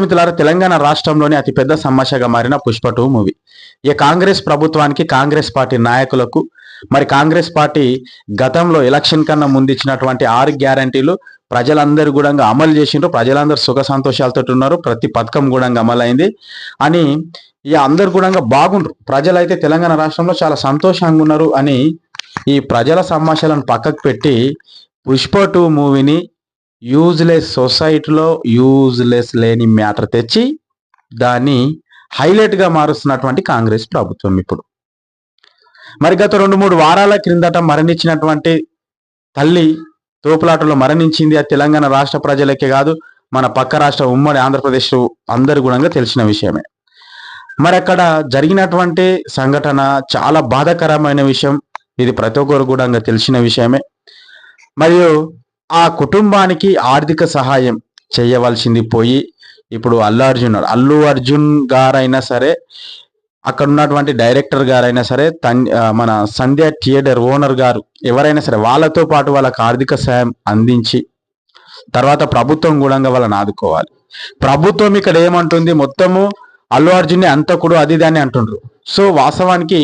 మిత్రులారా తెలంగాణ రాష్ట్రంలోనే అతిపెద్ద సమస్యగా మారిన పుష్ప టూ మూవీ. ఇక కాంగ్రెస్ ప్రభుత్వానికి కాంగ్రెస్ పార్టీ నాయకులకు మరి కాంగ్రెస్ పార్టీ గతంలో ఎలక్షన్ కన్నా ముందు ఇచ్చినటువంటి ఆరు గ్యారంటీలు ప్రజలందరూ కూడా అమలు చేసిండ్రు. ప్రజలందరూ సుఖ సంతోషాలతో ఉన్నారు. ప్రతి పథకం కూడా అమలైంది. అని ఇక అందరు కూడా బాగుండ్రు. ప్రజలైతే తెలంగాణ రాష్ట్రంలో చాలా సంతోషంగా ఉన్నారు అని ఈ ప్రజల సమస్యలను పక్కకు పెట్టి పుష్ప టూ మూవీని యూజ్లెస్ సొసైటీలో యూజ్లెస్ లేని మ్యాటర్ తెచ్చి దాన్ని హైలైట్గా మారుస్తున్నటువంటి కాంగ్రెస్ ప్రభుత్వం ఇప్పుడు. మరి గత రెండు మూడు వారాల క్రిందట మరణించినటువంటి తల్లి తోపులాటలో మరణించింది. ఆ తెలంగాణ రాష్ట్ర ప్రజలకే కాదు మన పక్క రాష్ట్ర ఉమ్మడి ఆంధ్రప్రదేశ్ అందరు కూడా తెలిసిన విషయమే. మరి అక్కడ జరిగినటువంటి సంఘటన చాలా బాధాకరమైన విషయం. ఇది ప్రతి ఒక్కరు కూడా తెలిసిన విషయమే. మరియు ఆ కుటుంబానికి ఆర్థిక సహాయం చేయవలసింది పోయి ఇప్పుడు అల్లు అర్జున్ అల్లు అర్జున్ గారైనా సరే అక్కడ ఉన్నటువంటి డైరెక్టర్ గారైనా సరే తన్ మన సంధ్య థియేటర్ ఓనర్ గారు ఎవరైనా సరే వాళ్ళతో పాటు వాళ్ళకి ఆర్థిక సాయం అందించి తర్వాత ప్రభుత్వం కూడా వాళ్ళని ఆదుకోవాలి. ప్రభుత్వం ఇక్కడ ఏమంటుంది? మొత్తము అల్లు అర్జున్ని అంతకుడు అది దాన్ని అంటుండ్రు. సో వాస్తవానికి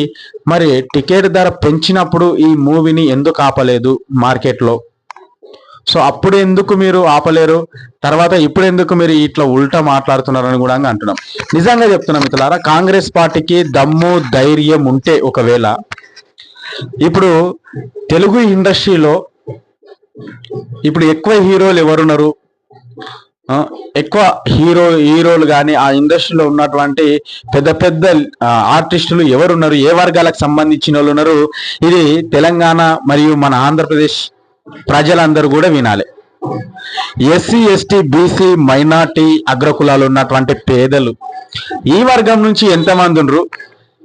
మరి టికెట్ ధర పెంచినప్పుడు ఈ మూవీని ఎందుకు ఆపలేదు మార్కెట్లో? సో అప్పుడు ఎందుకు మీరు ఆపలేరు? తర్వాత ఇప్పుడు ఎందుకు మీరు ఇట్లా ఉల్టా మాట్లాడుతున్నారని కూడా అంటున్నాం. నిజంగా చెప్తున్నాం మిత్రులారా కాంగ్రెస్ పార్టీకి దమ్ము ధైర్యం ఉంటే ఒకవేళ ఇప్పుడు తెలుగు ఇండస్ట్రీలో ఇప్పుడు ఎక్కువ హీరోలు ఎవరున్నారు? ఎక్కువ హీరో హీరోలు కానీ ఆ ఇండస్ట్రీలో ఉన్నటువంటి పెద్ద పెద్ద ఆర్టిస్టులు ఎవరున్నారు? ఏ వర్గాలకు సంబంధించిన వాళ్ళు ఉన్నారు? ఇది తెలంగాణ మరియు మన ఆంధ్రప్రదేశ్ ప్రజలందరూ కూడా వినాలి. ఎస్సీ ఎస్టీ బీసీ మైనార్టీ అగ్రకులాలు ఉన్నటువంటి పేదలు ఈ వర్గం నుంచి ఎంతమంది ఉండరు?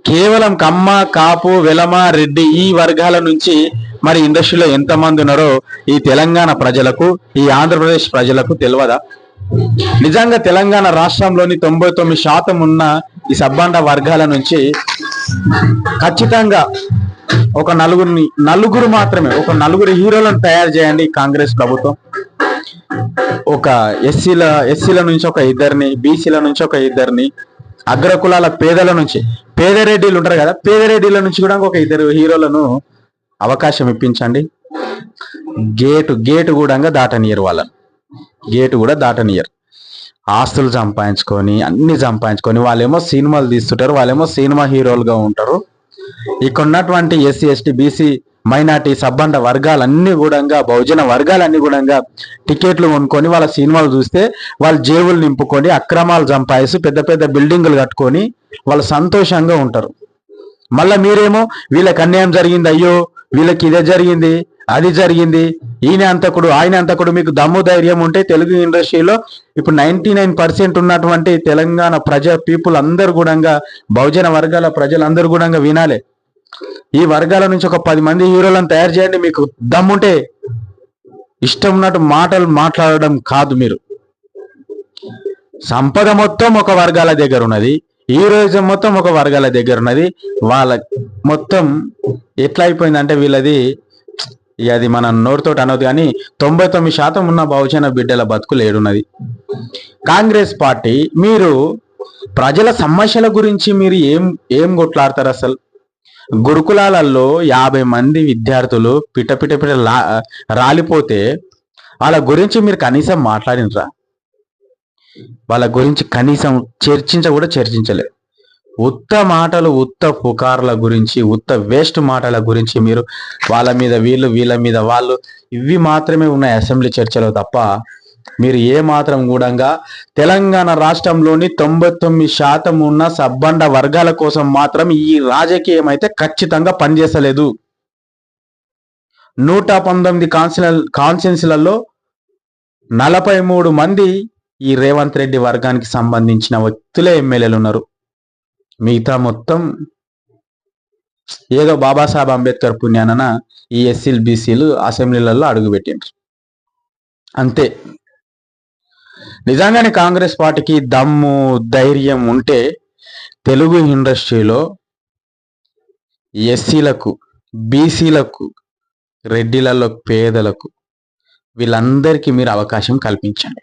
కేవలం కమ్మ కాపు వెలమ రెడ్డి ఈ వర్గాల నుంచి మరి ఇండస్ట్రీలో ఎంతమంది ఉన్నారో ఈ తెలంగాణ ప్రజలకు ఈ ఆంధ్రప్రదేశ్ ప్రజలకు తెలియదా నిజంగా తెలంగాణ రాష్ట్రంలోని తొంభై తొమ్మిది శాతం ఉన్న ఈ సబ్బండ వర్గాల నుంచి ఖచ్చితంగా ఒక నలుగురిని నలుగురు మాత్రమే ఒక నలుగురు హీరోలను తయారు చేయండి కాంగ్రెస్ ప్రభుత్వం. ఒక ఎస్సీల ఎస్సీల నుంచి ఒక ఇద్దరిని బీసీల నుంచి ఒక ఇద్దరిని అగ్రకులాల పేదల నుంచి పేదరెడ్డిలు ఉంటారు కదా పేదరెడ్డిల నుంచి కూడా ఒక ఇద్దరు హీరోలను అవకాశం ఇప్పించండి. గేటు గేటు కూడా దాటనియరు వాళ్ళని. గేటు కూడా దాటనియరు. ఆస్తులు సంపాదించుకొని అన్ని సంపాదించుకొని వాళ్ళేమో సినిమాలు తీస్తుంటారు వాళ్ళేమో సినిమా హీరోలుగా ఉంటారు. ఇక్కడ ఉన్నటువంటి ఎస్సీ ఎస్టీ బీసీ మైనార్టీ సబ్బండ వర్గాలన్నీ కూడా బహుజన వర్గాలన్నీ కూడా టికెట్లు కొనుక్కొని వాళ్ళ సినిమాలు చూస్తే వాళ్ళ జేబులు నింపుకొని అక్రమాలు సంపాదిస్తూ పెద్ద పెద్ద బిల్డింగులు కట్టుకొని వాళ్ళు సంతోషంగా ఉంటారు. మళ్ళా మీరేమో వీళ్ళకి అన్యాయం జరిగింది అయ్యో వీళ్ళకి ఇదే జరిగింది అది జరిగింది. ఈయన అంతకుడు ఆయన అంతకుడు మీకు దమ్ము ధైర్యం ఉంటే తెలుగు ఇండస్ట్రీలో ఇప్పుడు నైన్టీ నైన్ పర్సెంట్ ఉన్నటువంటి తెలంగాణ ప్రజా పీపుల్ అందరు కూడా బహుజన వర్గాల ప్రజలందరూ కూడా వినాలి. ఈ వర్గాల నుంచి ఒక పది మంది హీరోలను తయారు చేయండి మీకు దమ్ముంటే ఇష్టం ఉన్నట్టు మాటలు మాట్లాడడం కాదు మీరు. సంపద మొత్తం ఒక వర్గాల దగ్గర ఉన్నది హీరోయిజం మొత్తం ఒక వర్గాల దగ్గర ఉన్నది వాళ్ళ మొత్తం ఎట్లా అయిపోయిందంటే వీళ్ళది అది మన నోటితోటి అనొద్దు కానీ తొంభై తొమ్మిది శాతం ఉన్న బహుజన బిడ్డల బతుకులు ఏడున్నది. కాంగ్రెస్ పార్టీ మీరు ప్రజల సమస్యల గురించి మీరు ఏం ఏం కొట్లాడతారు అసలు? గురుకులాలలో యాభై మంది విద్యార్థులు పిట పిట పిట రాలిపోతే వాళ్ళ గురించి మీరు కనీసం మాట్లాడినరా? వాళ్ళ గురించి కనీసం చర్చించ కూడా చర్చించలేదు ఉత్త మాటలు ఉత్త పుకార్ల గురించి ఉత్త వేస్ట్ మాటల గురించి మీరు వాళ్ళ మీద వీళ్ళు వీళ్ళ మీద వాళ్ళు ఇవి మాత్రమే ఉన్నాయి అసెంబ్లీ చర్చలో తప్ప మీరు ఏ మాత్రం కూడా తెలంగాణ రాష్ట్రంలోని తొంభై తొమ్మిది శాతం ఉన్న సబ్బండ వర్గాల కోసం మాత్రం ఈ రాజకీయం అయితే ఖచ్చితంగా పనిచేసలేదు నూట పంతొమ్మిది కాన్సిల్ కాన్సెన్స్లలో నలభై మూడు మంది ఈ రేవంత్ రెడ్డి వర్గానికి సంబంధించిన వ్యక్తులే ఎమ్మెల్యేలు ఉన్నారు మిగతా మొత్తం ఏదో బాబాసాహెబ్ అంబేద్కర్ పుణ్యానన ఈ ఎస్సీలు బీసీలు అసెంబ్లీలలో అడుగుపెట్టిండ్రు అంతే. నిజంగానే కాంగ్రెస్ పార్టీకి దమ్ము ధైర్యం ఉంటే తెలుగు ఇండస్ట్రీలో ఎస్సీలకు బీసీలకు రెడ్డిలలో పేదలకు వీళ్ళందరికీ మీరు అవకాశం కల్పించండి.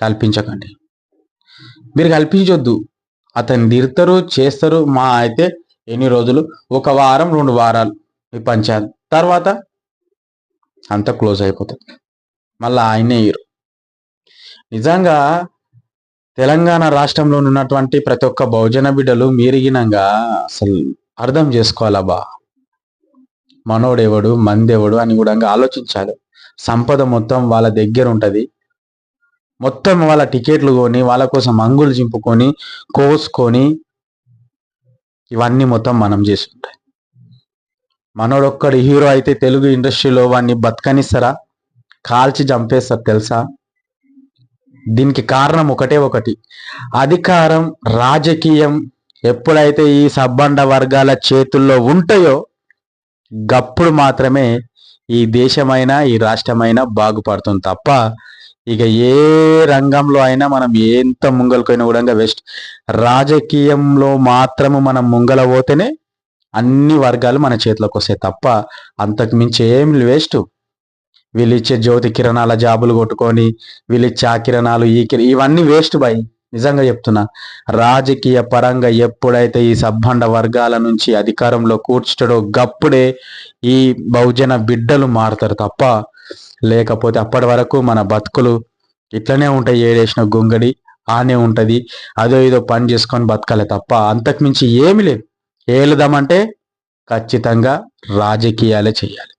కల్పించకండి. మీరు కల్పించొద్దు. అతన్ని తిడతారు చేస్తారు. మా అయితే ఎన్ని రోజులు? ఒక వారం రెండు వారాలు ఈ పంచాయత్. తర్వాత అంత క్లోజ్ అయిపోతుంది. మళ్ళీ ఆయనే హీరో. నిజంగా తెలంగాణ రాష్ట్రంలో ఉన్నటువంటి ప్రతి ఒక్క బహుజన బిడ్డలు మీరిగినంగా అసలు అర్థం చేసుకోవాలబ్బా మనోడెవడు మందెవడు అని కూడా ఆలోచించాలి. సంపద మొత్తం వాళ్ళ దగ్గర ఉంటుంది. మొత్తం వాళ్ళ టికెట్లు కొని వాళ్ళ కోసం అంగులు చింపుకొని కోసుకొని ఇవన్నీ మొత్తం మనం చేస్తుంటాయి. మనోడొక్కడు హీరో అయితే తెలుగు ఇండస్ట్రీలో వాడిని బతకనిస్తారా? కాల్చి చంపేస్తారు తెలుసా? దీనికి కారణం ఒకటే ఒకటి. అధికారం రాజకీయం ఎప్పుడైతే ఈ సబ్బండ వర్గాల చేతుల్లో ఉంటాయో గప్పుడు మాత్రమే ఈ దేశమైనా ఈ రాష్ట్రమైనా బాగుపడుతుంది తప్ప ఇక ఏ రంగంలో అయినా మనం ఎంత ముంగలకైనా కూడా వెస్ట్ రాజకీయంలో మాత్రము మనం ముంగల పోతేనే అన్ని వర్గాలు మన చేతిలోకి వస్తాయి తప్ప అంతకు మించి ఏం వేస్ట్ వీళ్ళు ఇచ్చే జ్యోతి కిరణాల జాబులు కొట్టుకొని వీళ్ళు ఇచ్చే ఆ కిరణాలు ఈ కిర ఇవన్నీ వేస్ట్ బాయ్ నిజంగా చెప్తున్నా. రాజకీయ పరంగా ఎప్పుడైతే ఈ సబ్బండ వర్గాల నుంచి అధికారంలో కూర్చుటడో గప్పుడే ఈ బహుజన బిడ్డలు మారుతారు తప్ప లేకపోతే అప్పటి వరకు మన బతుకులు ఇట్లనే ఉంటాయి. ఏడేసిన గొంగడి ఆనే ఉంటది. అదో ఏదో పని చేసుకొని బతకాలి తప్ప అంతకు మించి ఏమి లేదు. ఏలుదామంటే ఖచ్చితంగా రాజకీయాలే చేయాలి.